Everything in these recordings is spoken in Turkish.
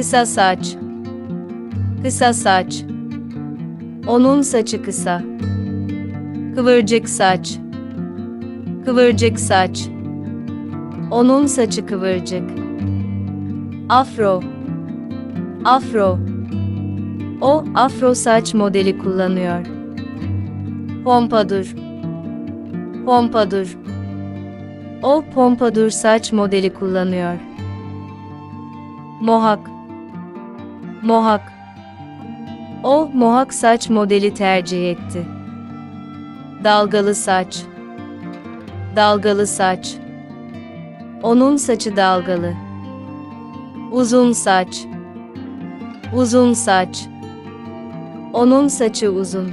Kısa saç. Kısa saç. Onun saçı kısa. Kıvırcık saç. Kıvırcık saç. Onun saçı kıvırcık. Afro. Afro. O afro saç modeli kullanıyor. Pompadur. Pompadur. O pompadur saç modeli kullanıyor. Mohak. Mohak. O mohak saç modeli tercih etti. Dalgalı saç. Dalgalı saç. Onun saçı dalgalı. Uzun saç. Uzun saç. Onun saçı uzun.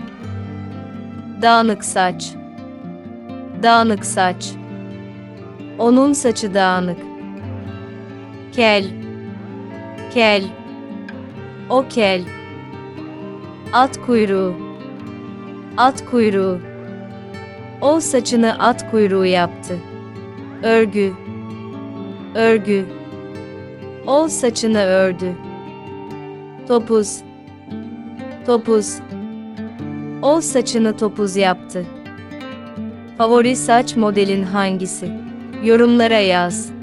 Dağınık saç. Dağınık saç. Onun saçı dağınık. Kel. Kel. O kel. At kuyruğu. At kuyruğu. O saçını at kuyruğu yaptı. Örgü. Örgü. O saçını ördü. Topuz. Topuz. O saçını topuz yaptı. Favori saç modelin hangisi? Yorumlara yaz.